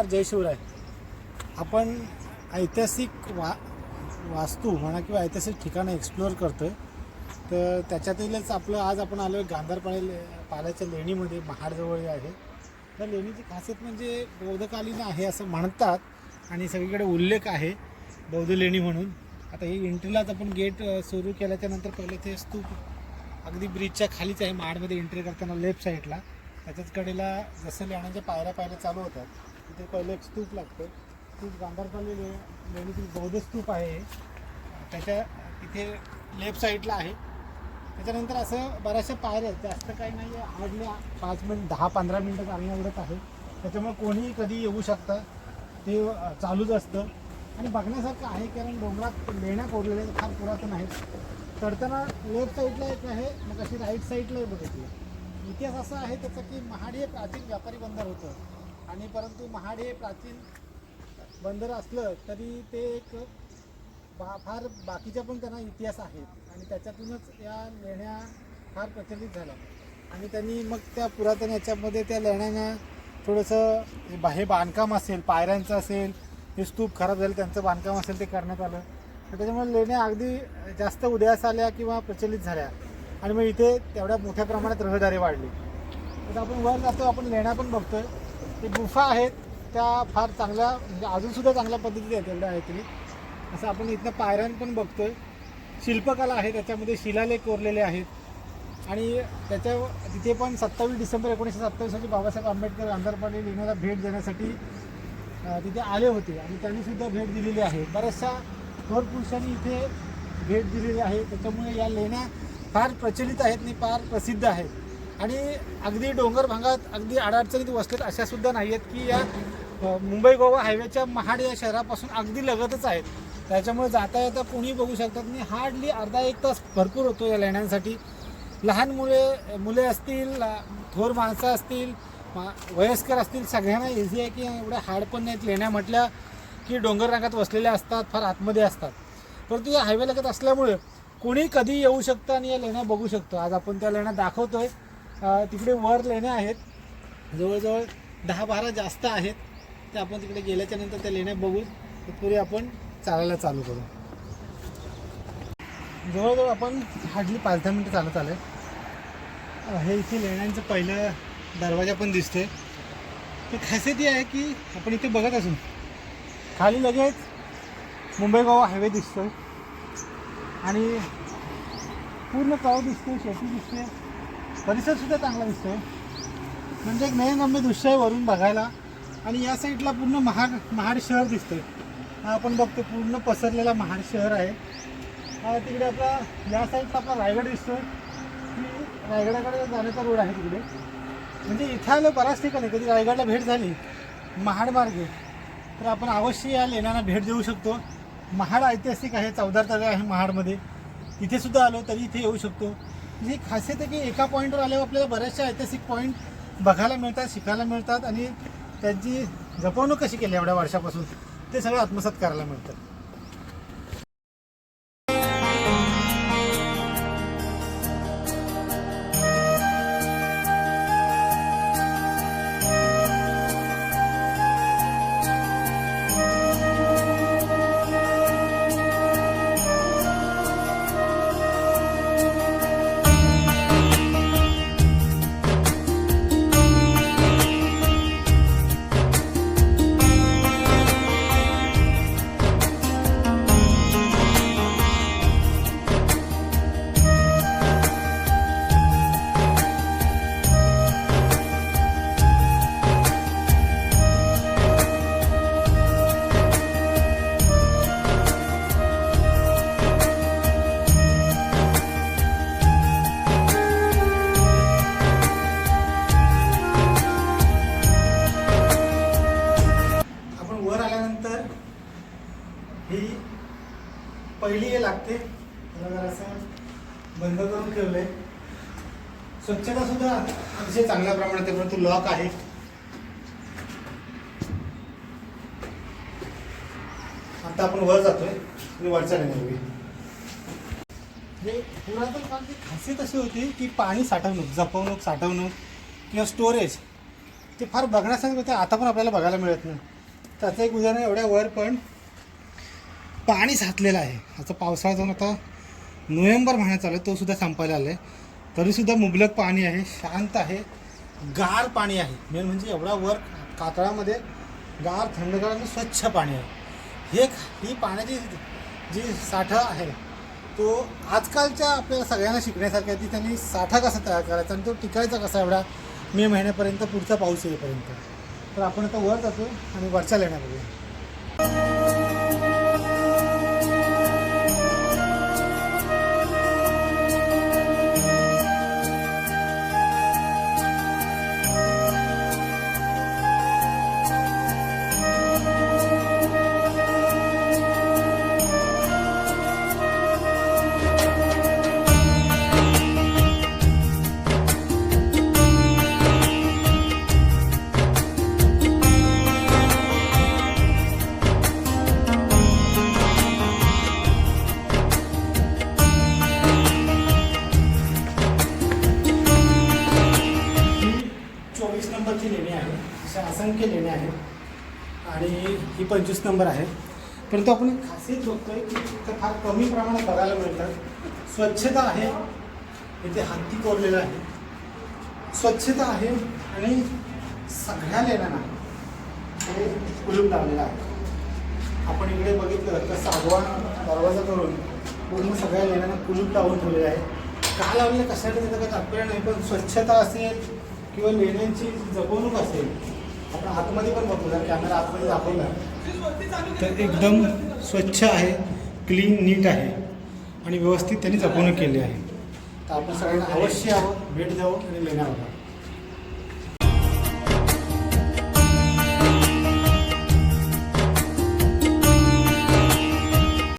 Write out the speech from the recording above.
नमस्कार जय शिवराय. आपण ऐतिहासिक वा वास्तू म्हणा किंवा ऐतिहासिक ठिकाणं एक्सप्लोअर करतो आहे तर त्याच्यातीलच आपलं आज आपण आलो आहे गांधारपाळे ले पाल्याच्या लेणीमध्ये महाडजवळ आहे. तर लेणीची खासियत म्हणजे बौद्धकालीन आहे असं म्हणतात आणि सगळीकडे उल्लेख आहे बौद्ध लेणी म्हणून. आता ही एंट्रीलाच आपण गेट सुरू केल्याच्यानंतर पहिले ते स्तूप अगदी ब्रिजच्या खालीच आहे महाडमध्ये एंट्री करताना लेफ्ट साईडला त्याच्याच कडेला जसं लेण्याच्या पायऱ्या पायऱ्या चालू होतात तिथे पहिले एक स्तूप लागतं. स्तूप गांधारपाली ले लेणीतील बौद्ध स्तूप आहे. हे. त्याच्या तिथे लेफ्ट साईडला आहे. त्याच्यानंतर असं बऱ्याचशा पायऱ्या आहेत. जास्त काही नाही आहे. हार्डली पाच मिनिट दहा पंधरा मिनटं चालणं एवढंच आहे. त्याच्यामुळे कोणीही कधी येऊ शकतं. ते चालूच असतं. आणि बघण्यासारखं आहे कारण डोंगरात लेण्या कोरलेल्या फार पुरातन आहेत. चढताना लेफ्ट साईडला एक आहे मग अशी राईट साईडला एक बघितलं. इतिहास असा आहे त्याचा की महाड हे प्राचीन व्यापारी बंदर होतं. आणि परंतु महाड हे प्राचीन बंदर असलं तरी ते एक बा फार बाकीच्या पण त्यांना इतिहास आहेत आणि त्याच्यातूनच या लेण्या फार प्रचलित झाल्या. आणि त्यांनी मग त्या पुरातन याच्यामध्ये त्या लेण्यांना थोडंसं हे बांधकाम असेल पायऱ्यांचं असेल हे स्तूप खराब झाले त्यांचं बांधकाम असेल ते करण्यात आलं. तर त्याच्यामुळे लेण्या अगदी जास्त उदयास आल्या किंवा प्रचलित झाल्या. आणि मग इथे तेवढ्या मोठ्या प्रमाणात रहदारी वाढली. तर आपण वर जातो आपण लेण्या पण बघतोय. ते गुफा आहेत त्या फार चांगल्या म्हणजे अजूनसुद्धा चांगल्या पद्धतीत आहेत एवढ्या आहेत तरी असं आपण इथनं पायऱ्यां पण बघतो आहे शिल्पकला आहे त्याच्यामध्ये शिलालेख कोरलेले आहेत. आणि त्याच्या तिथे पण सत्तावीस डिसेंबर एकोणीसशे सत्तावीस रोजी बाबासाहेब आंबेडकर आंध्रपाडी लेण्याला भेट देण्यासाठी तिथे आले होते. आणि त्यांनीसुद्धा भेट दिलेली आहे. बऱ्याचशा थोर पुरुषांनी इथे भेट दिलेली आहे. त्याच्यामुळे या लेण्या फार प्रचलित आहेत आणि फार प्रसिद्ध आहेत. आणि अगदी डोंगर भागात अगदी अडचणीत वसलेत अशा सुद्धा नाही आहेत की या मुंबई गोवा हायवेच्या महाड या शहरापासून अगदी लगतच आहेत. त्याच्यामुळे जाता येता कोणी बघू शकतात आणि हार्डली अर्धा एक तास भरपूर होतो या लेण्यांसाठी. लहान मुले मुले असतील थोर माणसं असतील मा- वयस्कर असतील सगळ्यांना इझी आहे की एवढ्या हार्ड पण नाहीत. लेण्या म्हटल्या की डोंगर रांगात वसलेल्या असतात फार आतमध्ये असतात. परंतु या हायवे लगत असल्यामुळे कोणी कधी येऊ शकतं आणि या लेण्या बघू शकतो. आज आपण त्या लेण्या दाखवतोय. आहे तिकडे वर लेण्या आहेत. जवळजवळ दहा बारा जास्त आहेत. ते आपण तिकडे गेल्याच्यानंतर त्या लेण्या बघू पुढे आपण चालायला चालू करू. जवळजवळ आपण हार्डली पाच दहा मिनटं चालत आलं हे इथे लेण्यांचं पहिलं दरवाजा पण दिसतोय. तर खासियत ही आहे की आपण इथे बघत असून खाली लगेच मुंबई गोवा हायवे दिसतोय. आणि पूर्ण कव दिसतोय शेती दिसते परिसरसुद्धा चांगला दिसतोय. म्हणजे एक नयनरम्य दृश्य आहे वरून बघायला. आणि या साईडला पूर्ण महाड महाड शहर दिसतंय. आपण बघतो पूर्ण पसरलेला महाड शहर आहे. तिकडे आपला या साईडला आपला रायगड दिसतोय. की रायगडाकडे जाण्याचा रोड आहे तिकडे. म्हणजे इथं आलं बऱ्याच ठिकाणी. कधी रायगडला भेट झाली महाड मार्गे. तर आपण अवश्य या लेण्यांना भेट देऊ शकतो. महाड ऐतिहासिक आहे चौदार तळे आहे महाडमध्ये. तिथे सुद्धा आलो तरी इथे येऊ शकतो. ही खासियत आहे की एका पॉईंटवर आल्यावर आपल्याला बऱ्याचशा ऐतिहासिक पॉईंट बघायला मिळतात शिकायला मिळतात आणि त्यांची जपवणूक कशी केली एवढ्या वर्षापासून ते सगळं आत्मसात करायला मिळतं. स्वच्छता सुद्धा अतिशय चांगल्या प्रमाणात आहे परंतु लॉक आहे. आता आपण वर जातोय आणि वरच्या नाही म्हणजे पुरातन काळची खासियत अशी होती की पाणी साठवणूक जपवणूक साठवणूक किंवा स्टोरेज ते फार बघण्यासारखं होतं आता पण आपल्याला बघायला मिळत नाही. त्याचं एक उदाहरण एवढ्या वर पण पाणी साचलेलं आहे. आता पावसाळा जाऊन आता नोव्हेंबर महिना चालू आहे तो सुद्धा संपायला आला आहे तरीसुद्धा मुबलक पाणी आहे शांत आहे गार पाणी आहे. मेन म्हणजे एवढा वर कातळामध्ये गार थंडगार आणि स्वच्छ पाणी आहे. हे ही पाण्याची जी साठा आहे तो आजकालच्या आपल्याला सगळ्यांना शिकण्यासारखं आहे. ती त्यांनी साठा कसा तयार करायचा आणि तो टिकायचा कसा एवढा मे महिन्यापर्यंत पुढचा पाऊस येईपर्यंत. तर आपण आता वर जातो आणि वरच्या लेण्या बघूया. अशा असंख्य लेण्या आहेत. आणि ही पंचवीस नंबर आहे. परंतु आपण एक खासियत बघतोय की इथं फार कमी प्रमाणात बघायला मिळतात स्वच्छता आहे. इथे हत्ती कोरलेला आहे. स्वच्छता आहे आणि सगळ्या लेण्यांना हे कुलूप लावलेलं आहे. आपण इकडे बघितलं तर सागवान दरवाजा करून पूर्ण सगळ्या लेण्यांना कुलूप लावून ठेवलेलं आहे. का लावलेलं? कशासाठी त्याचं काही तात्पर्य नाही पण स्वच्छता असेल किंवा लेण्यांची जपवणूक असेल आतमध्ये पण बघतो जर कॅमेरा आतमध्ये दाखवला. तर एकदम स्वच्छ आहे क्लीन नीट आहे. आणि व्यवस्थित त्यांनी जपवणूक केली आहे. तर आपण सगळ्यांना अवश्य यावं भेट द्यावं आणि लेण्या